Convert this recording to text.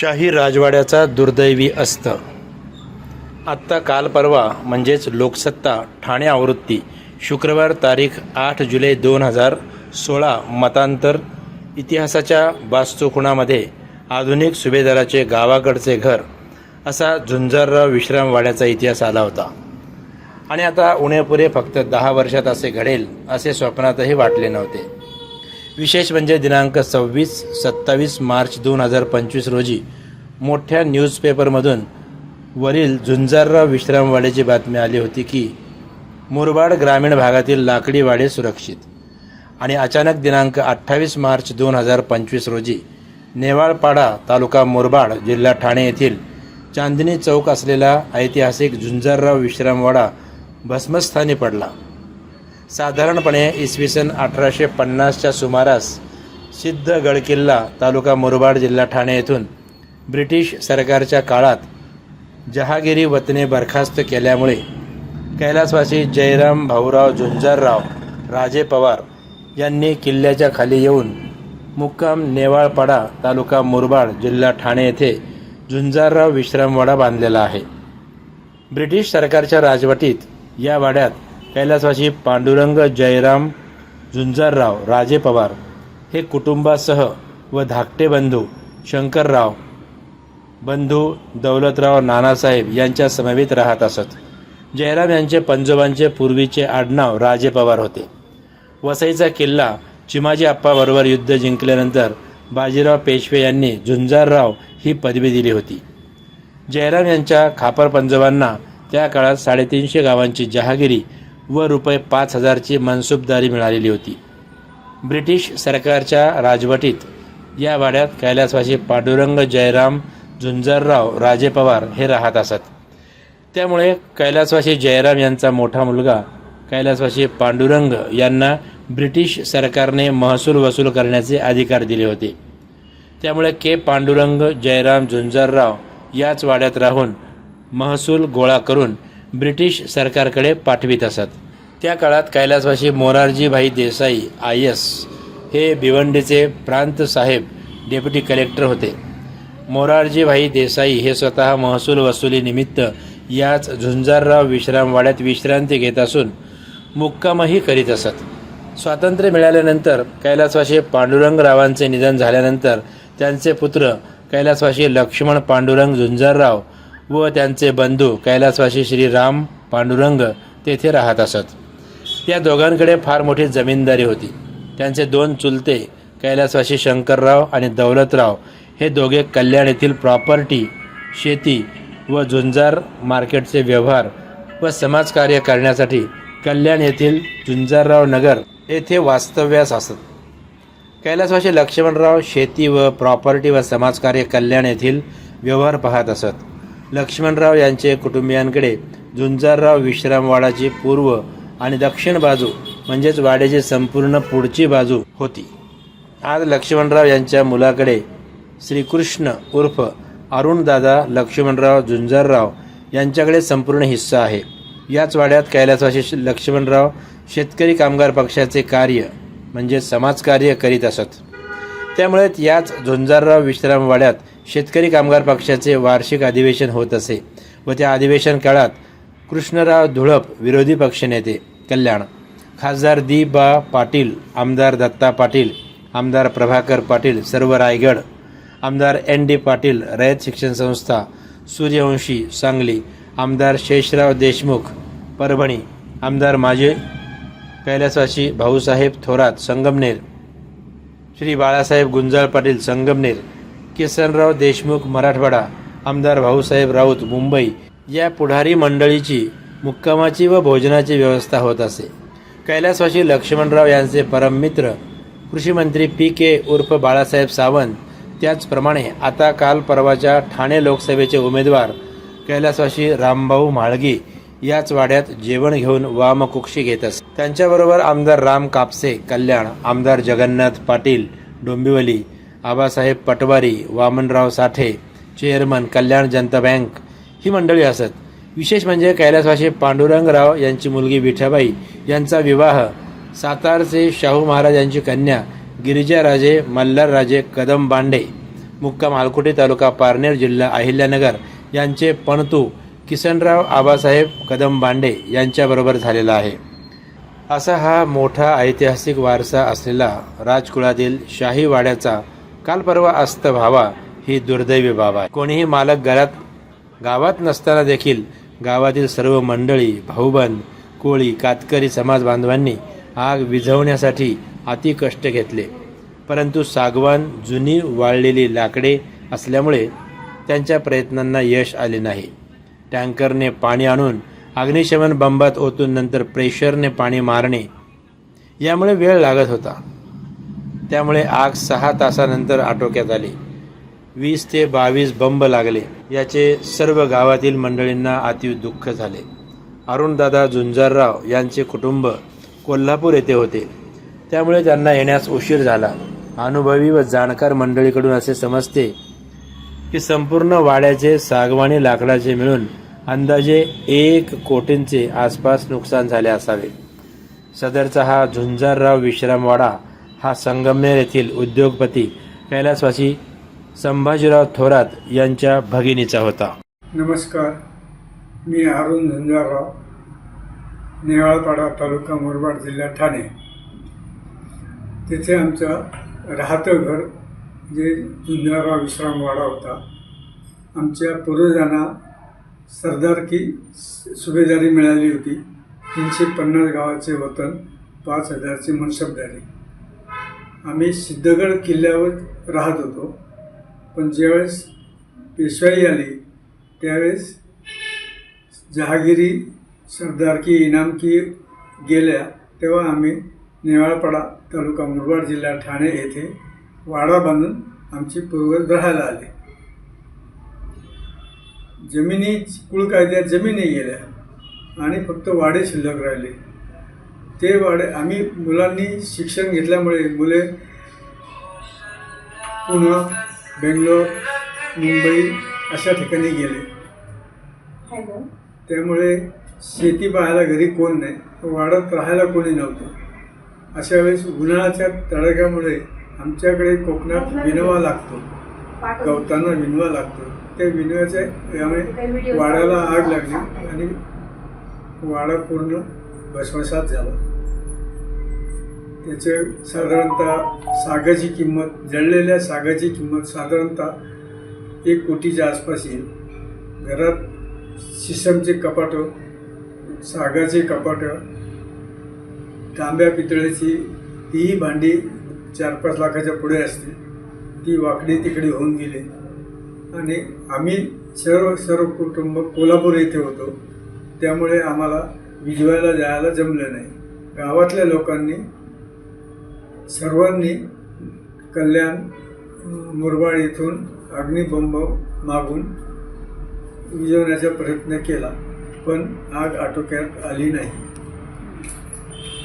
शाही राजवाड्याचा दुर्दैवी अस्त. आत्ता काल परवा म्हणजेच लोकसत्ता ठाणे आवृत्ती शुक्रवार तारीख आठ जुलै दोन हजार सोळा मतांतर इतिहासाच्या वास्तुखुणामध्ये आधुनिक सुभेदाराचे गावाकडचे घर असा झुंजारराव विश्रामवाड्याचा इतिहास आला होता. आणि आता उणेपुरे फक्त दहा वर्षात असे घडेल असे स्वप्नातही वाटले नव्हते. विशेष म्हणजे दिनांक सव्वीस सत्तावीस मार्च दोन हजार पंचवीस रोजी मोठ्या न्यूजपेपरमधून वरील झुंजारराव विश्रामवाड्याची बातमी आली होती की मुरबाड ग्रामीण भागातील लाकडी वाडे सुरक्षित. आणि अचानक दिनांक अठ्ठावीस मार्च दोन हजार पंचवीस रोजी नेवाळपाडा तालुका मुरबाड जिल्हा ठाणे येथील चांदणी चौक असलेला ऐतिहासिक झुंजारराव विश्रामवाडा भस्मस्थानी पडला. साधारणपणे इसवी सन अठराशे पन्नासच्या सुमारास सिद्ध गडकिल्ला तालुका मुरबाड जिल्हा ठाणे येथून ब्रिटिश सरकारच्या काळात जहागिरी वतने बरखास्त केल्यामुळे कैलासवासी जयराम भाऊराव झुंजारराव राजे पवार यांनी किल्ल्याच्या खाली येऊन मुक्काम नेवाळपाडा तालुका मुरबाड जिल्हा ठाणे येथे झुंजारराव विश्रामवाडा बांधलेला आहे. ब्रिटिश सरकारच्या राजवटीत या वाड्यात कैलासवासी पांडुरंग जयराम झुंजारराव राजे पवार हे कुटुंबासह व धाकटे बंधू शंकरराव बंधू दौलतराव नानासाहेब यांच्या समवेत राहत असत. जयराम यांचे पंजोबांचे पूर्वीचे आडनाव राजे पवार होते. वसईचा किल्ला चिमाजी आप्पाबरोबर युद्ध जिंकल्यानंतर बाजीराव पेशवे यांनी झुंजारराव ही पदवी दिली होती. जयराम यांच्या खापर पंजोबांना त्या काळात साडेतीनशे गावांची जहागिरी व रुपये पाच हजारची मनसूबदारी मिळालेली होती. ब्रिटिश सरकारच्या राजवटीत या वाड्यात कैलासवासी पांडुरंग जयराम झुंजरराव राजे पवार हे राहत असत. त्यामुळे कैलासवासी जयराम यांचा मोठा मुलगा कैलासवासी पांडुरंग यांना ब्रिटिश सरकारने महसूल वसूल करण्याचे अधिकार दिले होते. त्यामुळे के पांडुरंग जयराम झुंजरराव याच वाड्यात राहून महसूल गोळा करून ब्रिटिश सरकारकडे पाठवित असत. त्या काळात कैलासवासी मोरारजीभाई देसाई आय एस हे भिवंडीचे प्रांत साहेब डेप्युटी कलेक्टर होते. मोरारजीभाई देसाई हे स्वतः महसूल वसुलीनिमित्त याच झुंजारराव विश्रामवाड्यात विश्रांती घेत असून मुक्कामही करीत असत. स्वातंत्र्य मिळाल्यानंतर कैलासवाशी पांडुरंगरावांचे निधन झाल्यानंतर त्यांचे पुत्र कैलासवाशी लक्ष्मण पांडुरंग झुंजारराव व त्यांचे बंधू कैलासवासी श्री राम पांडुरंग तेथे राहत असत. या दोघांकडे फार मोठी जमीनदारी होती. त्यांचे दोन चुलते कैलासवासी शंकरराव आणि दौलतराव हे दोघे कल्याण येथील प्रॉपर्टी शेती व झुंजार मार्केटचे व्यवहार व समाजकार्य करण्यासाठी कल्याण येथील झुंजारराव नगर येथे वास्तव्यास असत. कैलासवासी लक्ष्मणराव शेती व प्रॉपर्टी व समाजकार्य कल्याण येथील व्यवहार पाहत असत. लक्ष्मणराव यांचे कुटुंबियांकडे झुंजारराव विश्रामवाडाची पूर्व आणि दक्षिण बाजू म्हणजेच वाड्याची संपूर्ण पुढची बाजू होती. आज लक्ष्मणराव यांच्या मुलाकडे श्रीकृष्ण उर्फ अरुणदादा लक्ष्मणराव झुंजारराव यांच्याकडे संपूर्ण हिस्सा आहे. याच वाड्यात कैलासवासी लक्ष्मणराव शेतकरी कामगार पक्षाचे कार्य म्हणजे समाजकार्य करीत असत. त्यामुळे याच झुंजारराव विश्रामवाड्यात शेतकरी कामगार पक्षाचे वार्षिक अधिवेशन होत असे व त्या अधिवेशन काळात कृष्णराव धुळप विरोधी पक्षनेते कल्याण. खासदार दी बा पाटील आमदार दत्ता पाटील आमदार प्रभाकर पाटील सर्व रायगड. आमदार एन डी पाटील रयत शिक्षण संस्था सूर्यवंशी सांगली. आमदार शेषराव देशमुख परभणी. आमदार माजे कैलासवासी भाऊसाहेब थोरात संगमनेर. श्री बाळासाहेब गुंजाळ पाटील संगमनेर किसनराव देशमुख मराठवाडा आमदार भाऊसाहेब राऊत मुंबई या पुढारी मंडळीची मुक्कामाची व भोजनाची व्यवस्था होत असे. कैलासवासी लक्ष्मणराव यांचे परममित्र कृषीमंत्री पी के उर्फ बाळासाहेब सावंत त्याचप्रमाणे आता काल परवाच्या ठाणे लोकसभेचे उमेदवार कैलासवासी रामभाऊ म्हाळगी याच वाड्यात जेवण घेऊन वामकुक्षी घेत असत त्यांच्याबरोबर आमदार राम कापसे कल्याण आमदार जगन्नाथ पाटील डोंबिवली आबासाहेब पटवारी वामनराव साठे चेअरमन कल्याण जनता बँक ही मंडळी असत. विशेष म्हणजे कैलासवासी पांडुरंगराव यांची मुलगी विठाबाई यांचा विवाह सातारचे शाहू महाराज यांची कन्या गिरिजाराजे मल्हारराजे कदम बांडे मुक्काम हालकुटी तालुका पारनेर जिल्हा अहिल्यानगर यांचे पणतू किसनराव आबासाहेब कदम बांडे यांच्याबरोबर झालेला आहे. असा हा मोठा ऐतिहासिक वारसा असलेला राजकुळातील शाही वाड्याचा काल परवा अस्त व्हावा ही दुर्दैवी बाब आहे. कोणीही मालक घरात गावात नसताना देखील गावातील सर्व मंडळी भाऊबंद कोळी कातकरी समाज बांधवांनी आग विझवण्यासाठी अति कष्ट घेतले. परंतु सागवान जुनी वाळलेली लाकडे असल्यामुळे त्यांच्या प्रयत्नांना यश आले नाही. टँकरने पाणी आणून अग्निशमन बंबात ओतून नंतर प्रेशरने पाणी मारणे. यामुळे वेळ लागत होता. त्यामुळे आग सहा तासानंतर आटोक्यात आली. वीस ते बावीस बंब लागले. याचे सर्व गावातील मंडळींना अति दुःख झाले. अरुणदादा झुंजारराव यांचे कुटुंब कोल्हापूर येथे होते. त्यामुळे त्यांना येण्यास उशीर झाला. अनुभवी व जाणकार मंडळीकडून असे समजते की संपूर्ण वाड्याचे सागवानी लाकडाचे मिळून अंदाजे एक कोटींचे आसपास नुकसान झाले असावे. सदरचा हा झुंजारराव विश्रामवाडा हा संगमनेर येथील उद्योगपती कैलासवासी संभाजीराव थोरात यांच्या भगिनीचा होता. नमस्कार. मी अरुण झुंजारराव नेवाळपाडा तालुका मुरबाड जिल्हा ठाणे. तिथे आमचं राहतं घर जे झुंजारराव विश्रामवाडा होता आमच्या पूर्वजांना सरदारकी सुभेदारी मिळाली होती. तीनशे पन्नास गावाचे वतन पाच हजारची मनसबदारी. आम्ही सिद्धगड किल्ल्यावर राहत होतो. पण ज्यावेळेस पेशवाई आली त्यावेळेस जहागिरी सरदारकी इनामकी गेल्या तेव्हा आम्ही नेवाळपाडा तालुका मुरबाड जिल्हा ठाणे येथे वाडा बांधून आमची पूर्वज राहायला आले. जमिनी कुळ कायद्यात जमिनी गेल्या आणि फक्त वाडे शिल्लक राहिले. ते वाडे आम्ही मुलांनी शिक्षण घेतल्यामुळे मुले पुणे बेंगलोर मुंबई अशा ठिकाणी गेले. त्यामुळे शेती पाहायला घरी कोण नाही वाड्यात राहायला कोणी नव्हतं. अशा वेळेस उन्हाळ्याच्या तडाख्यामुळे आमच्याकडे कोकणात विनवा लागतो. गवताना विनवा लागतो. त्या विनव्याच्या यामुळे वाड्याला आग लागली आणि वाडा पूर्ण भस्मसात झाला. त्याचे साधारणतः सागाची किंमत जळलेल्या सागाची किंमत साधारणतः एक कोटीच्या आसपास येईल. घरात शिसमचे कपाटं सागाचे कपाटं तांब्या पितळेची तीही भांडी चार पाच लाखाच्या पुढे असते. ती वाकडी तिकडे होऊन गेली. आणि आम्ही सर्व सर्व कुटुंब कोल्हापूर येथे होतो. त्यामुळे आम्हाला विजवायला जायला जमलं नाही. गावातल्या लोकांनी सर्वांनी कल्याण मुरबाड येथून अग्निबंब मागून विजवण्याचा प्रयत्न केला. पण आग आटोक्यात आली नाही.